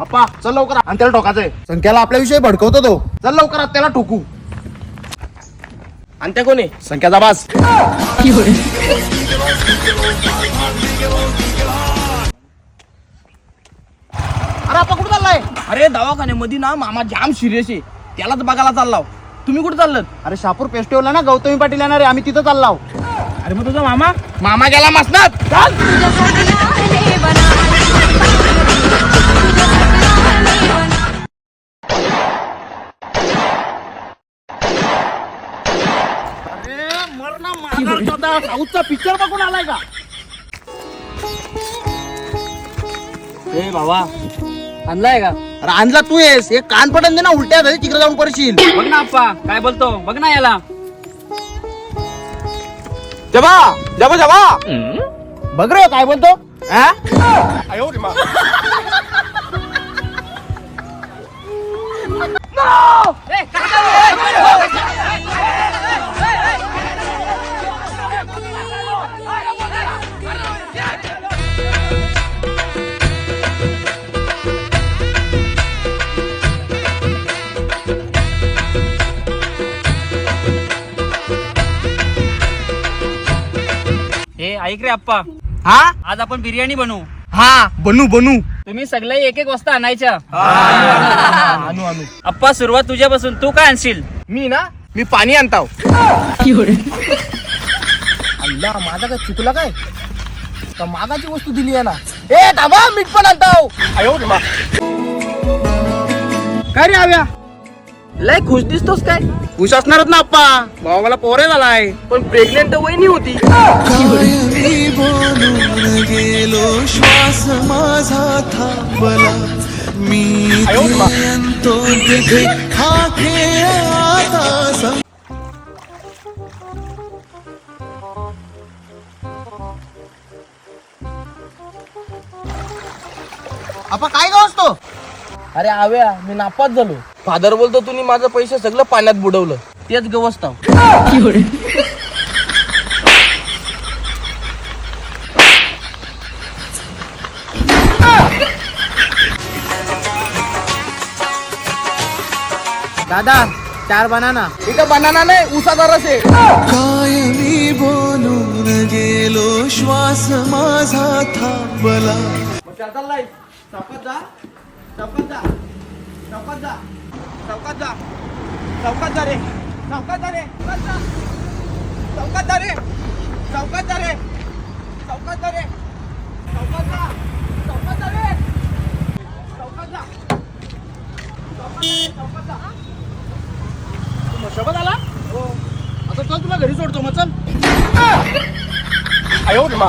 अप्पा चल लवकर. आणि त्याला ठोकायचंय संख्याला आपल्याविषयी भडकवतो तो. चल लवकर आत त्याला ठोकू. आणि त्या कोणी? संख्याचा बास. अरे आपण कुठं चाललाय? अरे दवाखान्यामध्ये ना मामा जाम सिरियस आहे. त्यालाच बघायला चाललाव. तुम्ही कुठे चाललं अरे शापूर फेस्टिवलला ना गौतमी पाटील येणार आहे. आम्ही तिथं चाललाव. अरे मग तुझा मामा? मामा गेला मसनात साऊथचा पिक्चर बघून आलाय का? ए बाबा आणलाय का? अरे आणला तू येस हे कान पडन दे ना उलट्या झाली तिकडे जाऊन पडशील. बघ ना आप्पा. काय बोलतो? बघ ना याला. जबा जबा जबा. बघ रे काय बोलतो? हा? हे ऐक रे आप्पा. हा? आज आपण बिर्याणी बनवू. हा. बनू बनू. तुम्ही सगळे एक एक वाजता आणायच्या. आणू आणू. आप्पा सुरुवात तुझ्यापासून. तू काय आणशील? मी ना मी पाणी आणताव. अल्ला माझा काय चुकला काय? का मागाची वस्तू दिली आहे ना? ए थांबा मीठ पण आणताव. आयो. काय रे आव्या? लय खुश दिसतोस काय? खुश असणारच ना आप्पा. भावा मला पोरे झालाय. पण प्रेग्नेंट तर वहिनी होती. गेलो श्वास माझा थांबला मी तो खेळ आता संपला. आपा काय गाव असतो अरे आव्या मी नापास झालो. फादर बोलतो तुम्ही माझं पैसे सगळं पाण्यात बुडवलं. तेच गवसताव. दादा चार बनाना. इथं बनाना नाही उसाचा रस आहे कायमी बोलून गेलो श्वास माझा थांबला. चौकात जा. चौकात जा चौकात जा चौकात जा चौकात जा रे चौकात जा रे चौकात जा रे चौकात जा रे चौकात जा रे चौकात जा चौकात जा रे चौकात जा चौकात जा तू मशाबत आला हो आता चल तुला घरी सोडतो मग चल आयो रे मा